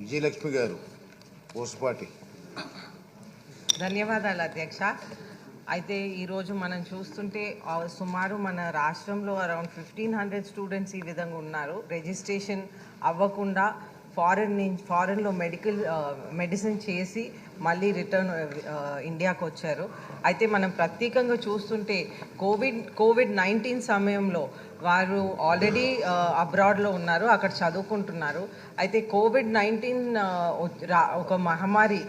విజయలక్ష్మి గారు పూసపాటి ధన్యవాదాలు అధ్యక్ష. అయితే ఈరోజు మనం చూస్తుంటే సుమారు మన రాష్ట్రంలో అరౌండ్ ఫిఫ్టీన్ హండ్రెడ్ స్టూడెంట్స్ ఈ విధంగా ఉన్నారు. రిజిస్ట్రేషన్ అవ్వకుండా ఫారెన్ నుంచి ఫారెన్లో మెడికల్ మెడిసిన్ చేసి మళ్ళీ రిటర్న్ ఇండియాకు వచ్చారు అయితే మనం ప్రత్యేకంగా చూస్తుంటే కోవిడ్ కోవిడ్ నైన్టీన్ సమయంలో వారు ఆల్రెడీ అబ్రాడ్లో uh, ఉన్నారు అక్కడ చదువుకుంటున్నారు. అయితే కోవిడ్ uh, నైన్టీన్ ఒక మహమ్మారి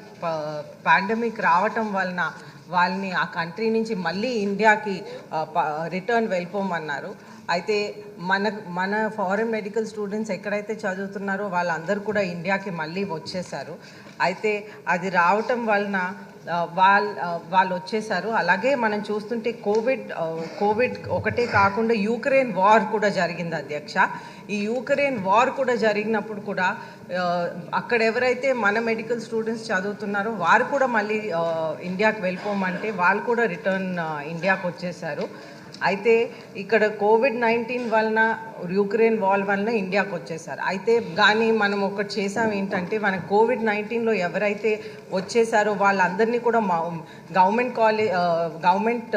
పాండమిక్ రావటం వలన వాళ్ళని ఆ కంట్రీ నుంచి మళ్ళీ ఇండియాకి రిటర్న్ uh, వెళ్ళిపోమన్నారు. అయితే మన మన ఫారెన్ మెడికల్ స్టూడెంట్స్ ఎక్కడైతే చదువుతున్నారో వాళ్ళందరూ కూడా ఇండియాకి మళ్ళీ వచ్చేసారు. అయితే అది రావటం వలన వాళ్ళ వాళ్ళు వచ్చేసారు. అలాగే మనం చూస్తుంటే కోవిడ్ కోవిడ్ ఒకటే కాకుండా యూక్రెయిన్ వార్ కూడా జరిగింది అధ్యక్ష. ఈ యూక్రెయిన్ వార్ కూడా జరిగినప్పుడు కూడా అక్కడ ఎవరైతే మన మెడికల్ స్టూడెంట్స్ చదువుతున్నారో వారు కూడా మళ్ళీ ఇండియాకి వెళ్ళిపోమంటే వాళ్ళు కూడా రిటర్న్ ఇండియాకి వచ్చేసారు. అయితే ఇక్కడ కోవిడ్ నైన్టీన్ వలన యూక్రెయిన్ వాల్ వలన ఇండియాకు వచ్చేసారు. అయితే కానీ మనం ఒకటి చేసాం ఏంటంటే మన కోవిడ్ నైన్టీన్లో ఎవరైతే వచ్చేసారో వాళ్ళందరినీ కూడా మా గవర్నమెంట్ కాలేజ్ గవర్నమెంట్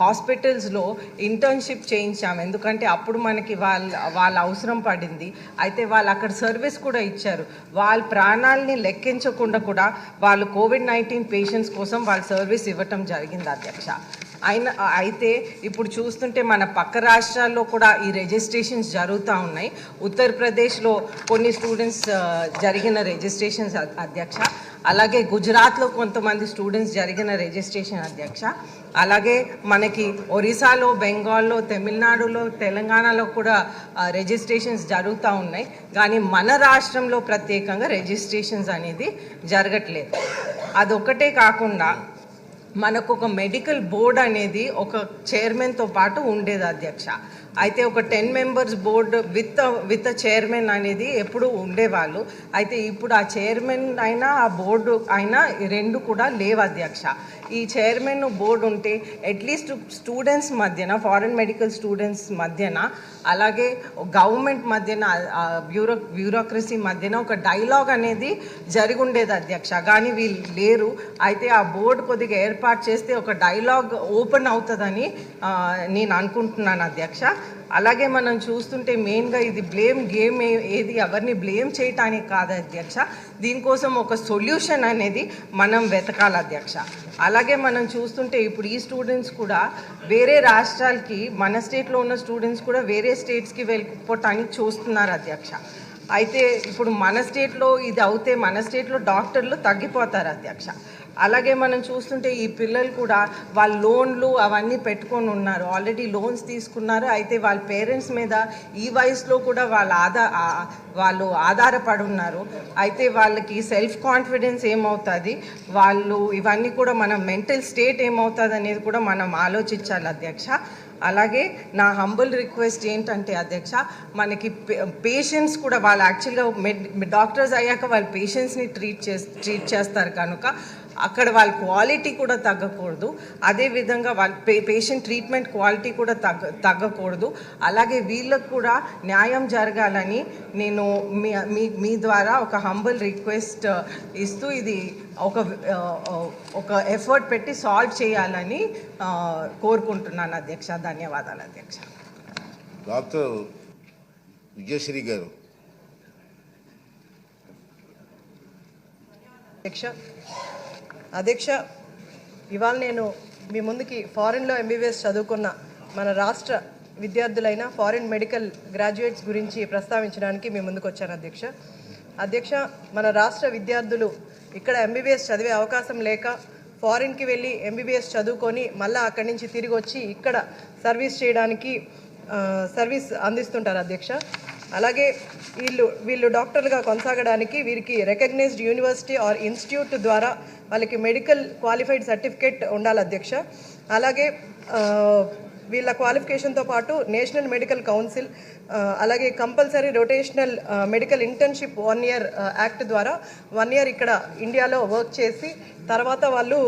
హాస్పిటల్స్లో ఇంటర్న్షిప్ చేయించాము ఎందుకంటే అప్పుడు మనకి వాళ్ళ వాళ్ళ అవసరం పడింది. అయితే వాళ్ళు అక్కడ సర్వీస్ కూడా ఇచ్చారు. వాళ్ళ ప్రాణాలని లెక్కించకుండా కూడా వాళ్ళు కోవిడ్ నైన్టీన్ పేషెంట్స్ కోసం వాళ్ళ సర్వీస్ ఇవ్వటం జరిగింది అధ్యక్ష. అయిన అయితే ఇప్పుడు చూస్తుంటే మన పక్క రాష్ట్రాల్లో కూడా ఈ రిజిస్ట్రేషన్స్ జరుగుతూ ఉన్నాయి. ఉత్తరప్రదేశ్లో కొన్ని స్టూడెంట్స్ జరిగిన రిజిస్ట్రేషన్స్ అధ్యక్ష. అలాగే గుజరాత్లో కొంతమంది స్టూడెంట్స్ జరిగిన రిజిస్ట్రేషన్ అధ్యక్ష. అలాగే మనకి ఒరిస్సాలో బెంగాల్లో తమిళనాడులో తెలంగాణలో కూడా రిజిస్ట్రేషన్స్ జరుగుతూ ఉన్నాయి. కానీ మన రాష్ట్రంలో ప్రత్యేకంగా రిజిస్ట్రేషన్స్ అనేది జరగట్లేదు. అదొక్కటే కాకుండా మనకు ఒక మెడికల్ బోర్డ్ అనేది ఒక చైర్మన్తో పాటు ఉండేది అధ్యక్ష. అయితే ఒక ten members board with with chairman అనేది ఎప్పుడు ఉండేవాళ్ళు. అయితే ఇప్పుడు ఆ చైర్మన్ అయినా ఆ బోర్డు అయినా రెండు కూడా లేవు అధ్యక్ష. ఈ చైర్మన్ బోర్డు ఉంటే అట్లీస్ట్ స్టూడెంట్స్ మధ్యన ఫారెన్ మెడికల్ స్టూడెంట్స్ మధ్యన అలాగే గవర్నమెంట్ మధ్యన బ్యూరో బ్యూరోక్రసీ మధ్యన ఒక డైలాగ్ అనేది జరిగి ఉండేది అధ్యక్ష. కానీ వీళ్ళు లేరు. అయితే ఆ బోర్డు కొద్దిగా ఏర్పాటు చేస్తే ఒక డైలాగ్ ఓపెన్ అవుతుందని నేను అనుకుంటున్నాను అధ్యక్ష. అలాగే మనం చూస్తుంటే మెయిన్గా ఇది బ్లేమ్ గేమ్ ఏది ఎవరిని బ్లేమ్ చేయటానికి కాదు అధ్యక్ష. దీనికోసం ఒక సొల్యూషన్ అనేది మనం వెతకాలి అధ్యక్ష. అలాగే మనం చూస్తుంటే ఇప్పుడు ఈ స్టూడెంట్స్ కూడా వేరే రాష్ట్రాలకి మన స్టేట్లో ఉన్న స్టూడెంట్స్ కూడా వేరే స్టేట్స్కి వెళ్ళిపోవటానికి చూస్తున్నారు అధ్యక్ష. అయితే ఇప్పుడు మన స్టేట్లో ఇది అవుతే మన స్టేట్లో డాక్టర్లు తగ్గిపోతారు అధ్యక్ష. అలాగే మనం చూస్తుంటే ఈ పిల్లలు కూడా వాళ్ళ లోన్లు అవన్నీ పెట్టుకొని ఉన్నారు. ఆల్రెడీ లోన్స్ తీసుకున్నారు. అయితే వాళ్ళ పేరెంట్స్ మీద ఈ వయసులో కూడా వాళ్ళ ఆధార వాళ్ళు ఆధారపడి ఉన్నారు అయితే వాళ్ళకి సెల్ఫ్ కాన్ఫిడెన్స్ ఏమవుతుంది? వాళ్ళు ఇవన్నీ కూడా మన మెంటల్ స్టేట్ ఏమవుతుంది అనేది కూడా మనం ఆలోచించాలి అధ్యక్ష. అలాగే నా హంబుల్ రిక్వెస్ట్ ఏంటంటే అధ్యక్ష మనకి పేషెంట్స్ కూడా వాళ్ళు యాక్చువల్గా మెడ్ డాక్టర్స్ అయ్యాక వాళ్ళు పేషెంట్స్ని ట్రీట్ చేస్ ట్రీట్ చేస్తారు కనుక అక్కడ వాళ్ళ క్వాలిటీ కూడా తగ్గకూడదు. అదేవిధంగా వాళ్ళ పే పేషెంట్ ట్రీట్మెంట్ క్వాలిటీ కూడా తగ్గ తగ్గకూడదు. అలాగే వీళ్ళకు కూడా న్యాయం జరగాలని నేను మీ మీ మీ ద్వారా ఒక హంబుల్ రిక్వెస్ట్ ఇస్తూ ఇది ఒక ఆ, ఒక ఎఫర్ట్ పెట్టి సాల్వ్ చేయాలని కోరుకుంటున్నాను అధ్యక్ష. ధన్యవాదాలు అధ్యక్ష. డాక్టర్ విజయశ్రీ గారు. అధ్యక్ష అధ్యక్ష ఇవాళ నేను మీ ముందుకి ఫారిన్లో ఎంబీబీఎస్ చదువుకున్న మన రాష్ట్ర విద్యార్థులైన ఫారిన్ మెడికల్ గ్రాడ్యుయేట్స్ గురించి ప్రస్తావించడానికి మీ ముందుకు వచ్చాను అధ్యక్ష. అధ్యక్ష మన రాష్ట్ర విద్యార్థులు ఇక్కడ ఎంబీబీఎస్ చదివే అవకాశం లేక ఫారిన్కి వెళ్ళి ఎంబీబీఎస్ చదువుకొని మళ్ళీ అక్కడి నుంచి తిరిగి వచ్చి ఇక్కడ సర్వీస్ చేయడానికి సర్వీస్ అందిస్తుంటారు అధ్యక్ష. అలాగే వీళ్ళు వీళ్ళు డాక్టర్లుగా కొనసాగడానికి వీరికి రికగ్నైజ్డ్ యూనివర్సిటీ ఆర్ ఇన్స్టిట్యూట్ ద్వారా వాళ్ళకి మెడికల్ క్వాలిఫైడ్ సర్టిఫికేట్ ఉండాలి అధ్యక్ష. అలాగే వీళ్ళ క్వాలిఫికేషన్తో పాటు నేషనల్ మెడికల్ కౌన్సిల్ అలాగే compulsory rotational medical internship one year act ద్వారా వన్ ఇయర్ ఇక్కడ ఇండియాలో వర్క్ చేసి తర్వాత వాళ్ళు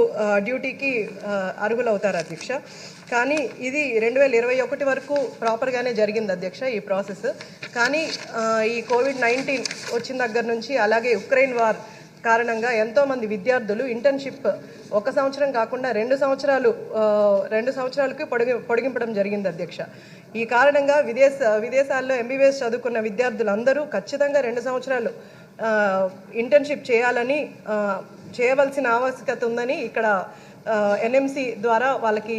డ్యూటీకి అర్హులవుతారు అధ్యక్ష. కానీ ఇది రెండు వేల ఇరవై ఒకటి వరకు ప్రాపర్గానే జరిగింది అధ్యక్ష ఈ ప్రాసెస్. కానీ ఈ కోవిడ్ నైన్టీన్ వచ్చిన దగ్గర నుంచి అలాగే ఉక్రెయిన్ వార్ కారణంగా ఎంతోమంది విద్యార్థులు ఇంటర్న్షిప్ ఒక సంవత్సరం కాకుండా రెండు సంవత్సరాలు రెండు సంవత్సరాలకు పొడిగి పొడిగింపడం జరిగింది అధ్యక్ష. ఈ కారణంగా విదేశ విదేశాల్లో ఎంబీబీఎస్ చదువుకున్న విద్యార్థులందరూ ఖచ్చితంగా రెండు సంవత్సరాలు ఇంటర్న్షిప్ చేయాలని చేయవలసిన ఆవశ్యకత ఉందని ఇక్కడ ఎన్ఎంసి ద్వారా వాళ్ళకి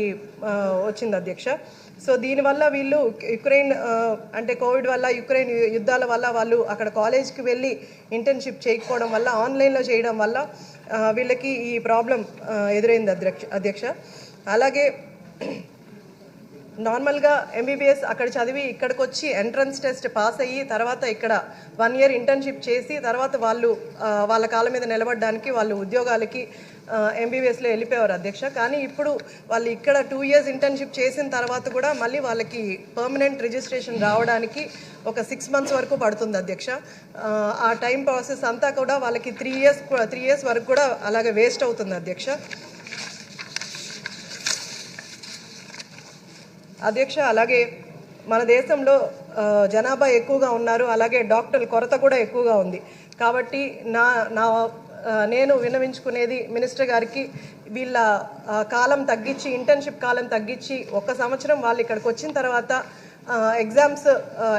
వచ్చింది అధ్యక్ష. సో దీనివల్ల వీళ్ళు యుక్రెయిన్ అంటే కోవిడ్ వల్ల యుక్రెయిన్ యుద్ధాల వల్ల వాళ్ళు అక్కడ కాలేజ్కి వెళ్ళి ఇంటర్న్షిప్ చేయకపోవడం వల్ల ఆన్లైన్లో చేయడం వల్ల వీళ్ళకి ఈ ప్రాబ్లం ఎదురైంది అధ్యక్ష అధ్యక్ష. అలాగే నార్మల్గా ఎంబీబీఎస్ అక్కడ చదివి ఇక్కడికి వచ్చి ఎంట్రన్స్ టెస్ట్ పాస్ అయ్యి తర్వాత ఇక్కడ వన్ ఇయర్ ఇంటర్న్షిప్ చేసి తర్వాత వాళ్ళు వాళ్ళ కాళ్ళ మీద నిలబడడానికి వాళ్ళు ఉద్యోగాలకి ఎంబీబీఎస్లో వెళ్ళిపోయారు అధ్యక్ష. కానీ ఇప్పుడు వాళ్ళు ఇక్కడ టూ ఇయర్స్ ఇంటర్న్షిప్ చేసిన తర్వాత కూడా మళ్ళీ వాళ్ళకి పర్మనెంట్ రిజిస్ట్రేషన్ రావడానికి ఒక సిక్స్ మంత్స్ వరకు పడుతుంది అధ్యక్ష. ఆ, టైం ప్రాసెస్ అంతా కూడా వాళ్ళకి త్రీ ఇయర్స్ త్రీ ఇయర్స్ వరకు కూడా అలాగే వేస్ట్ అవుతుంది అధ్యక్ష. అధ్యక్ష అలాగే మన దేశంలో జనాభా ఎక్కువగా ఉన్నారు. అలాగే డాక్టర్ల కొరత కూడా ఎక్కువగా ఉంది. కాబట్టి నా నా నేను విన్నవించుకునేది మినిస్టర్ గారికి వీళ్ళ కాలం తగ్గించి ఇంటర్న్షిప్ కాలం తగ్గించి ఒక సంవత్సరం వాళ్ళు ఇక్కడికి వచ్చిన తర్వాత exams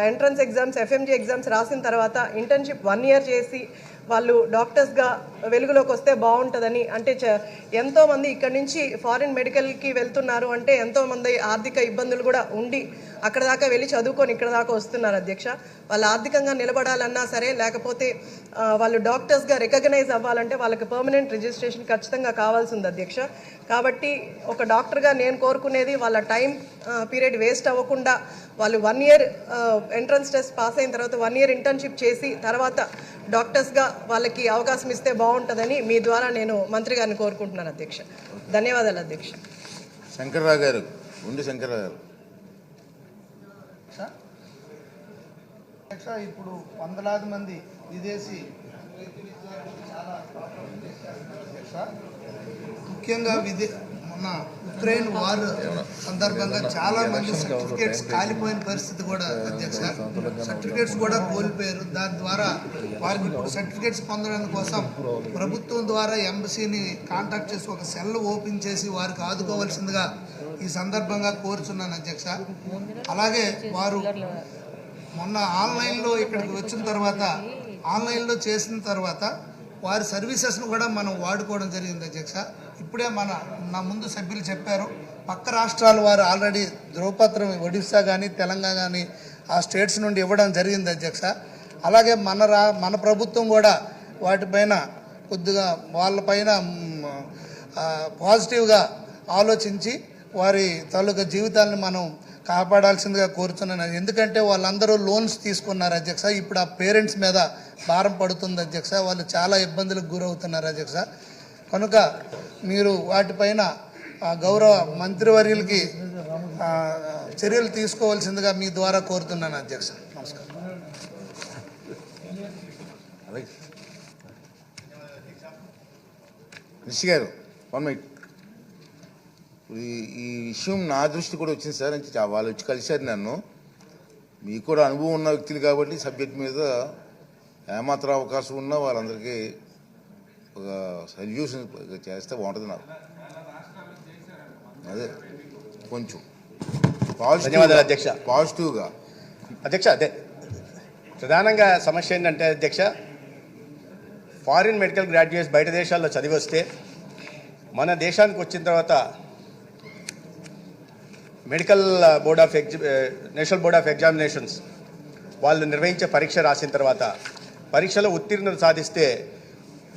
entrance exams FMG exams రాసిన తర్వాత ఇంటర్న్షిప్ వన్ ఇయర్ చేసి వాళ్ళు డాక్టర్స్గా వెలుగులోకి వస్తే బాగుంటుందని. అంటే చ- ఎంతోమంది ఇక్కడ నుంచి ఫారిన్ మెడికల్కి వెళ్తున్నారు అంటే ఎంతోమంది ఆర్థిక ఇబ్బందులు కూడా ఉండి అక్కడ దాకా వెళ్ళి చదువుకొని ఇక్కడ దాకా వస్తున్నారు అధ్యక్ష. వాళ్ళు ఆర్థికంగా నిలబడాలన్నా సరే లేకపోతే వాళ్ళు డాక్టర్స్గా రికగ్నైజ్ అవ్వాలంటే వాళ్ళకి పర్మనెంట్ రిజిస్ట్రేషన్ ఖచ్చితంగా కావాల్సి ఉంది అధ్యక్ష. కాబట్టి ఒక డాక్టర్గా నేను కోరుకునేది వాళ్ళ టైం పీరియడ్ వేస్ట్ అవ్వకుండా వాళ్ళు one year entrance test pass అయిన తర్వాత వన్ ఇయర్ ఇంటర్న్షిప్ చేసి తర్వాత డాక్టర్స్గా వాళ్ళకి అవకాశం ఇస్తే బాగుంటుందని మీ ద్వారా నేను మంత్రి గారిని కోరుకుంటున్నాను అధ్యక్ష. ధన్యవాదాలు అధ్యక్ష. శంకర్రావు గారు ఉండి శంకర్రావు గారు. ఇప్పుడు వందలాది మంది విదేశీ ముఖ్యంగా విదే మొన్న ఉక్రెయిన్ వార్ సందర్భంగా చాలా మంది సర్టిఫికేట్స్ కాలిపోయిన పరిస్థితి కూడా అధ్యక్ష. సర్టిఫికేట్స్ కూడా కోల్పోయారు. దాని ద్వారా వారికి ఇప్పుడు సర్టిఫికేట్స్ పొందడం కోసం ప్రభుత్వం ద్వారా ఎంబసీని కాంటాక్ట్ చేసి ఒక సెల్ ఓపెన్ చేసి వారికి ఆదుకోవాల్సిందిగా ఈ సందర్భంగా కోరుచున్నాను అధ్యక్ష. అలాగే వారు మొన్న ఆన్లైన్లో ఇక్కడికి వచ్చిన తర్వాత ఆన్లైన్లో చేసిన తర్వాత వారి సర్వీసెస్ను కూడా మనం వాడుకోవడం జరిగింది అధ్యక్ష. ఇప్పుడే మన నా ముందు సభ్యులు చెప్పారు పక్క రాష్ట్రాలు వారు ఆల్రెడీ ధ్రువపత్రం ఒడిస్సా కానీ తెలంగాణ కానీ ఆ స్టేట్స్ నుండి ఇవ్వడం జరిగింది అధ్యక్ష. అలాగే మన రా మన ప్రభుత్వం కూడా వాటిపైన కొద్దిగా వాళ్ళపైన పాజిటివ్గా ఆలోచించి వారి తాలూకా జీవితాలను మనం కాపాడాల్సిందిగా కోరుతున్నాను. ఎందుకంటే వాళ్ళందరూ లోన్స్ తీసుకున్నారు అధ్యక్ష. ఇప్పుడు ఆ పేరెంట్స్ మీద భారం పడుతుంది అధ్యక్ష. వాళ్ళు చాలా ఇబ్బందులకు గురవుతున్నారు అధ్యక్ష. కనుక మీరు వాటిపైన గౌరవ మంత్రివర్యులకి చర్యలు తీసుకోవాల్సిందిగా మీ ద్వారా కోరుతున్నాను అధ్యక్ష. నమస్కారం. అలాగే. గారు వన్ మినిట్ ఈ ఈ విషయం నా దృష్టి కూడా వచ్చింది సార్ చా- వాళ్ళు వచ్చి కలిశారు నన్ను. మీకు కూడా అనుభవం ఉన్న వ్యక్తులు కాబట్టి సబ్జెక్ట్ మీద ఏమాత్రం అవకాశం ఉన్నా వాళ్ళందరికీ ఒక సొల్యూషన్ చేస్తే బాగుంటుంది నాకు. అదే కొంచెం. ధన్యవాదాలు, అధ్యక్ష. పాజిటివ్గా అధ్యక్ష అదే ప్రధానంగా సమస్య ఏంటంటే అధ్యక్ష ఫారిన్ మెడికల్ గ్రాడ్యుయేట్స్ బయట దేశాల్లో చదివి వస్తే మన దేశానికి వచ్చిన తర్వాత medical board of exa national board of examinations వాళ్ళు నిర్వహించే పరీక్ష రాసిన తర్వాత పరీక్షలో ఉత్తీర్ణత సాధిస్తే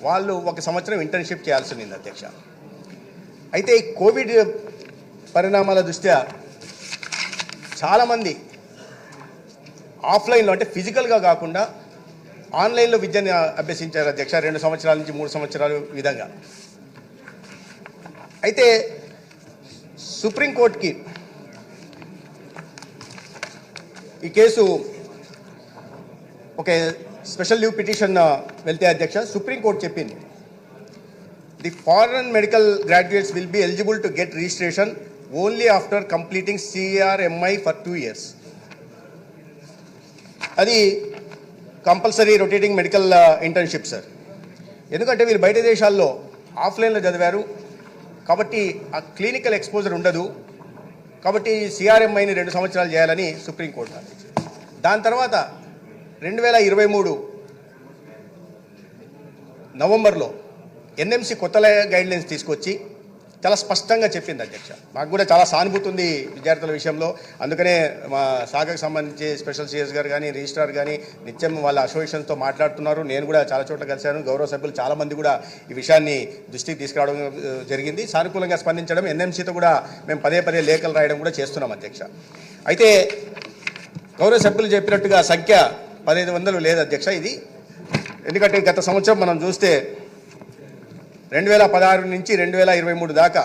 వాళ్ళు ఒక సంవత్సరం ఇంటర్న్షిప్ చేయాల్సి ఉంది అధ్యక్ష. అయితే ఈ కోవిడ్ పరిణామాల దృష్ట్యా చాలామంది ఆఫ్లైన్లో అంటే ఫిజికల్గా కాకుండా ఆన్లైన్లో విద్యను అభ్యసించారు అధ్యక్ష రెండు సంవత్సరాల నుంచి మూడు సంవత్సరాలు విధంగా. అయితే సుప్రీంకోర్టుకి ఈ కేసు ఒక స్పెషల్ లీవ్ పిటిషన్ వెళ్తే అధ్యక్ష సుప్రీంకోర్టు చెప్పింది. The foreign medical graduates will be eligible to get registration only after completing CRMI for two years. అది compulsory rotating medical internship sir. ఎందుకంటే వీళ్ళు బయట దేశాల్లో ఆఫ్లైన్లో చదివారు. కాబట్టి ఆ క్లినికల్ ఎక్స్పోజర్ ఉండదు. కాబట్టి సిఆర్ఎంఐని రెండు సంవత్సరాలు చేయాలని సుప్రీంకోర్టు ఆదేశించింది. దాని తర్వాత రెండు వేల ఇరవై మూడు నవంబర్లో ఎన్ఎంసి కొత్త గైడ్లైన్స్ తీసుకొచ్చి చాలా స్పష్టంగా చెప్పింది అధ్యక్ష. మాకు కూడా చాలా సానుభూతి ఉంది విద్యార్థుల విషయంలో. అందుకనే మా శాఖకు సంబంధించి స్పెషల్ సిఎస్ గారు కానీ రిజిస్ట్రార్ కానీ నిత్యం వాళ్ళ అసోసియేషన్తో మాట్లాడుతున్నారు. నేను కూడా చాలా చోట్ల కలిశాను. గౌరవ సభ్యులు చాలామంది కూడా ఈ విషయాన్ని దృష్టికి తీసుకురావడం జరిగింది. సానుకూలంగా స్పందించడం ఎన్ఎంసీతో కూడా మేము పదే పదే లేఖలు రాయడం కూడా చేస్తున్నాం అధ్యక్ష. అయితే గౌరవ సభ్యులు చెప్పినట్టుగా సంఖ్య పదహైదు వందలు లేదు అధ్యక్ష. ఇది ఎందుకంటే గత సంవత్సరం మనం చూస్తే రెండు వేల పదహారు నుంచి రెండు వేల ఇరవై మూడు దాకా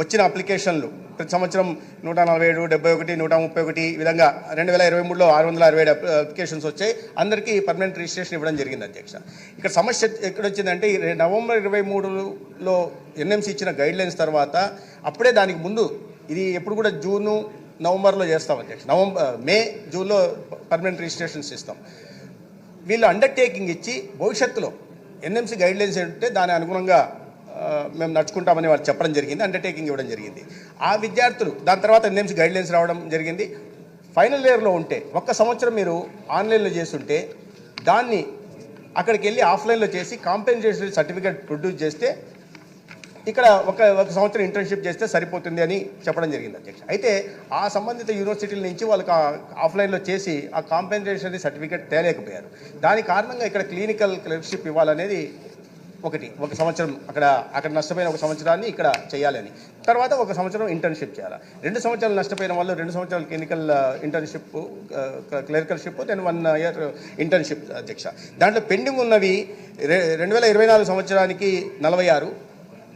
వచ్చిన అప్లికేషన్లు. ప్రతి సంవత్సరం నూట నలభై ఏడు డెబ్బై ఒకటి నూట ముప్పై ఒకటి ఈ విధంగా రెండు వేల ఇరవై మూడులో ఆరు వందల అరవై ఏడు అప్లికేషన్స్ వచ్చాయి. అందరికీ పర్మనెంట్ రిజిస్ట్రేషన్ ఇవ్వడం జరిగింది అధ్యక్ష. ఇక్కడ సమస్య ఎక్కడొచ్చిందంటే ఈ నవంబర్ ఇరవై మూడులో ఎన్ఎంసీ ఇచ్చిన గైడ్ లైన్స్ తర్వాత అప్పుడే దానికి ముందు ఇది ఎప్పుడు కూడా జూను నవంబర్లో చేస్తాం అధ్యక్ష. నవంబర్ మే జూన్లో పర్మనెంట్ రిజిస్ట్రేషన్స్ ఇస్తాం వీళ్ళు అండర్టేకింగ్ ఇచ్చి భవిష్యత్తులో ఎన్ఎంసీ గైడ్ లైన్స్ ఏంటంటే దాని అనుగుణంగా మేము నడుచుకుంటామని వాళ్ళు చెప్పడం జరిగింది అండర్టేకింగ్ ఇవ్వడం జరిగింది. ఆ విద్యార్థులు దాని తర్వాత ఎన్ఎంసీ గైడ్ లైన్స్ రావడం జరిగింది. ఫైనల్ ఇయర్లో ఉంటే ఒక్క సంవత్సరం మీరు ఆన్లైన్లో చేస్తుంటే దాన్ని అక్కడికి వెళ్ళి ఆఫ్లైన్లో చేసి కాంపెన్సేషన్ సర్టిఫికేట్ ప్రొడ్యూస్ చేస్తే ఇక్కడ ఒక ఒక సంవత్సరం ఇంటర్న్షిప్ చేస్తే సరిపోతుంది అని చెప్పడం జరిగింది అధ్యక్ష. అయితే ఆ సంబంధిత యూనివర్సిటీల నుంచి వాళ్ళకి ఆఫ్లైన్లో చేసి ఆ కాంపెన్సేషన్ సర్టిఫికేట్ తేలేకపోయారు. దాని కారణంగా ఇక్కడ క్లినికల్ క్లర్క్షిప్ ఇవ్వాలనేది ఒకటి ఒక సంవత్సరం అక్కడ అక్కడ నష్టపోయిన ఒక సంవత్సరాన్ని ఇక్కడ చేయాలని తర్వాత ఒక సంవత్సరం ఇంటర్న్షిప్ చేయాలి? రెండు సంవత్సరాలు నష్టపోయిన వాళ్ళు రెండు సంవత్సరాలు clinical internship clerkship then one year internship అధ్యక్ష. దాంట్లో పెండింగ్ ఉన్నవి రెండు వేల ఇరవై నాలుగు సంవత్సరానికి నలభై ఆరు.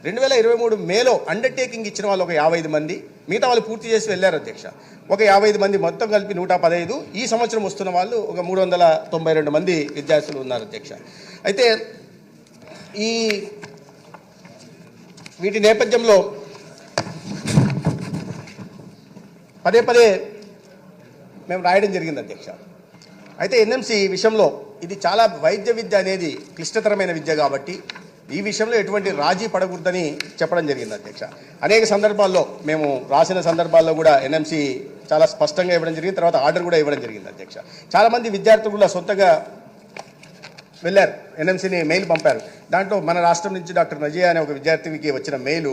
రెండు వేల ఇరవై మూడు మేలో అండర్టేకింగ్ ఇచ్చిన వాళ్ళు ఒక యాభై ఐదు మంది. మిగతా వాళ్ళు పూర్తి చేసి వెళ్ళారు అధ్యక్ష. ఒక యాభై ఐదు మంది మొత్తం కలిపి నూట పదహైదు. ఈ సంవత్సరం వస్తున్న వాళ్ళు ఒక మూడు వందల తొంభై రెండు మంది విద్యార్థులు ఉన్నారు అధ్యక్ష. అయితే ఈ వీటి నేపథ్యంలో పదే పదే మేము రాయడం జరిగింది అధ్యక్ష. అయితే ఎన్ఎంసి విషయంలో ఇది చాలా వైద్య విద్య అనేది క్లిష్టతరమైన విద్య కాబట్టి ఈ విషయంలో ఎటువంటి రాజీ పడకూడదని చెప్పడం జరిగింది అధ్యక్ష. అనేక సందర్భాల్లో మేము రాసిన సందర్భాల్లో కూడా ఎన్ఎంసి చాలా స్పష్టంగా ఇవ్వడం జరిగింది తర్వాత ఆర్డర్ కూడా ఇవ్వడం జరిగింది అధ్యక్ష. చాలామంది విద్యార్థులు కూడా సొంతగా వెళ్ళారు. ఎన్ఎంసీని మెయిల్ పంపారు. దాంట్లో మన రాష్ట్రం నుంచి డాక్టర్ నజియా అనే ఒక విద్యార్థినికి వచ్చిన మెయిల్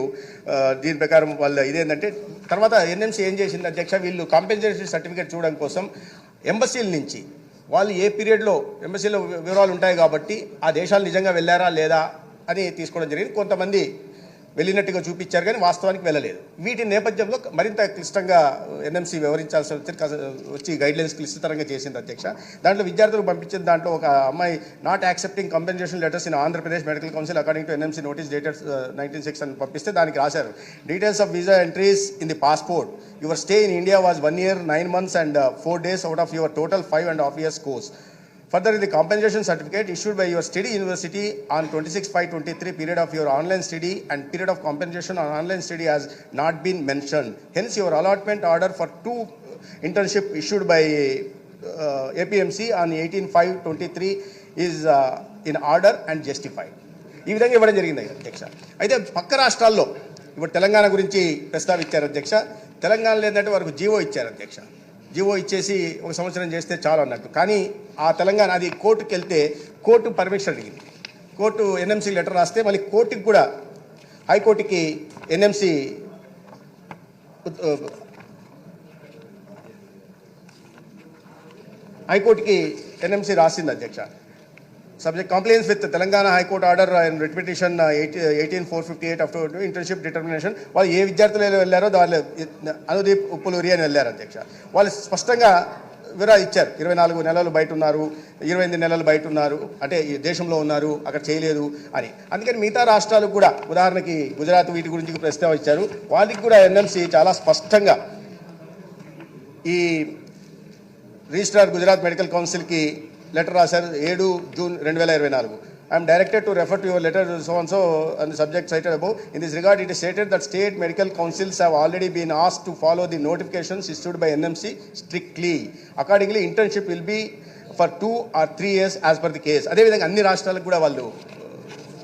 దీని ప్రకారం వాళ్ళ ఇదేంటంటే తర్వాత ఎన్ఎంసీ ఏం చేసింది? అధ్యక్ష వీళ్ళు కాంపెన్సేషన్ సర్టిఫికేట్ చూడడం కోసం ఎంబసీల నుంచి వాళ్ళు ఏ పీరియడ్లో ఎంబసీలో వివరాలు ఉంటాయి కాబట్టి ఆ దేశాలు నిజంగా వెళ్ళారా లేదా అని తీసుకోవడం జరిగింది. కొంతమంది వెళ్ళినట్టుగా చూపించారు కానీ వాస్తవానికి వెళ్ళలేదు. వీటి నేపథ్యంలో మరింత క్లిష్టంగా ఎన్ఎంసీ వివరించాల్సి వచ్చి వచ్చి గైడ్లైన్స్ క్లిష్టతరంగా చేసింది అధ్యక్ష. దాంట్లో విద్యార్థులకు పంపించిన దాంట్లో ఒక అమ్మాయి not accepting compensation letters in Andhra Pradesh medical council according to NMC notice dated nineteen six అని పంపిస్తే దానికి రాశారు. Details of visa entries in the passport your stay in India was one year nine months and four days out of your total five and half years course further ఇది compensation certificate issued by your study university on twenty six five twenty three period of your online study and period of compensation on online study has not been mention hence your allotment order for to internship issued by APMC on eighteen five twenty three is in order and justified ఈ విధంగా ఇవ్వడం జరిగింది అధ్యక్ష. అయితే పక్క రాష్ట్రాల్లో ఇప్పుడు తెలంగాణ గురించి ప్రస్తావించారు అధ్యక్ష. తెలంగాణలో ఏంటంటే వారికి జీవో ఇచ్చారు అధ్యక్ష. జీవో ఇచ్చేసి ఒక సంవత్సరం చేస్తే చాలు అన్నట్టు. కానీ ఆ తెలంగాణ అది కోర్టుకు వెళ్తే కోర్టు పర్మిషన్ అడిగింది. కోర్టు ఎన్ఎంసీ లెటర్ రాస్తే మళ్ళీ కోర్టుకి కూడా హైకోర్టుకి ఎన్ఎంసీ హైకోర్టుకి ఎన్ఎంసీ రాసింది అధ్యక్ష. Subject complaints with Telangana high court order and repetition eighteen four fifty eight of internship determination వాళ్ళు ఏ విద్యార్థులు వెళ్ళారో వాళ్ళు అనుదీప్ ఉప్పులూరి అని వెళ్ళారు అధ్యక్ష. వాళ్ళు స్పష్టంగా వివరాలు ఇచ్చారు. ఇరవై నాలుగు నెలలు బయట ఉన్నారు ఇరవై ఎనిమిది నెలలు బయట ఉన్నారు అంటే ఈ దేశంలో ఉన్నారు అక్కడ చేయలేదు అని. అందుకని మిగతా రాష్ట్రాలు కూడా ఉదాహరణకి గుజరాత్ వీటి గురించి ప్రస్తావన ఇచ్చారు. వాళ్ళకి కూడా ఎన్ఎంసీ చాలా స్పష్టంగా ఈ రిజిస్ట్రార్ గుజరాత్ మెడికల్ కౌన్సిల్కి లెటర్ రాశారు ఏడు జూన్ రెండు వేల ఇరవై నాలుగు. I'm directed to refer to your letter so and so and subject cited above in this regard it stated that state medical councils have already been as to follow the notifications issued by NMC strictly accordingly internship will be for two or three years as per the case అదేవిధంగా అన్ని రాష్ట్రాలకు కూడా వాళ్ళు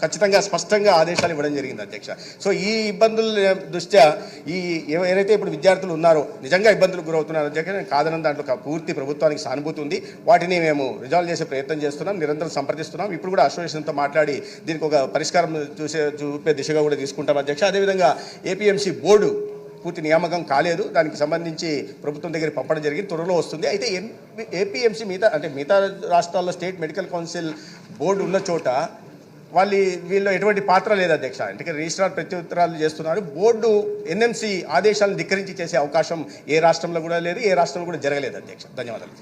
ఖచ్చితంగా స్పష్టంగా ఆదేశాలు ఇవ్వడం జరిగింది అధ్యక్ష. సో ఈ ఇబ్బందుల దృష్ట్యా ఈ ఏవైతే ఎవరైతే ఇప్పుడు విద్యార్థులు ఉన్నారో నిజంగా ఇబ్బందులకు గురవుతున్నారు అధ్యక్ష నేను కాదనం దాంట్లో పూర్తి ప్రభుత్వానికి సానుభూతి ఉంది. వాటిని మేము రిజాల్వ్ చేసే ప్రయత్నం చేస్తున్నాం నిరంతరం సంప్రదిస్తున్నాం. ఇప్పుడు కూడా అసోసియేషన్తో మాట్లాడి దీనికి ఒక పరిష్కారం చూసే చూపే దిశగా కూడా తీసుకుంటాం అధ్యక్ష. అదేవిధంగా ఏపీఎంసీ బోర్డు పూర్తి నియామకం కాలేదు. దానికి సంబంధించి ప్రభుత్వం దగ్గర పంపడం జరిగింది. త్వరలో వస్తుంది. అయితే ఏపీఎంసీ మిగతా అంటే మిగతా రాష్ట్రాల్లో స్టేట్ మెడికల్ కౌన్సిల్ బోర్డు ఉన్న చోట వాళ్ళు వీళ్ళు ఎటువంటి పాత్ర లేదు అధ్యక్ష. అంటే రిజిస్ట్రార్ ప్రత్యుత్తరాలు చేస్తున్నారు. బోర్డు ఎన్ఎంసీ ఆదేశాలను ధిక్కరించి చేసే అవకాశం ఏ రాష్ట్రంలో కూడా లేదు ఏ రాష్ట్రంలో కూడా జరగలేదు అధ్యక్ష. ధన్యవాదాలు.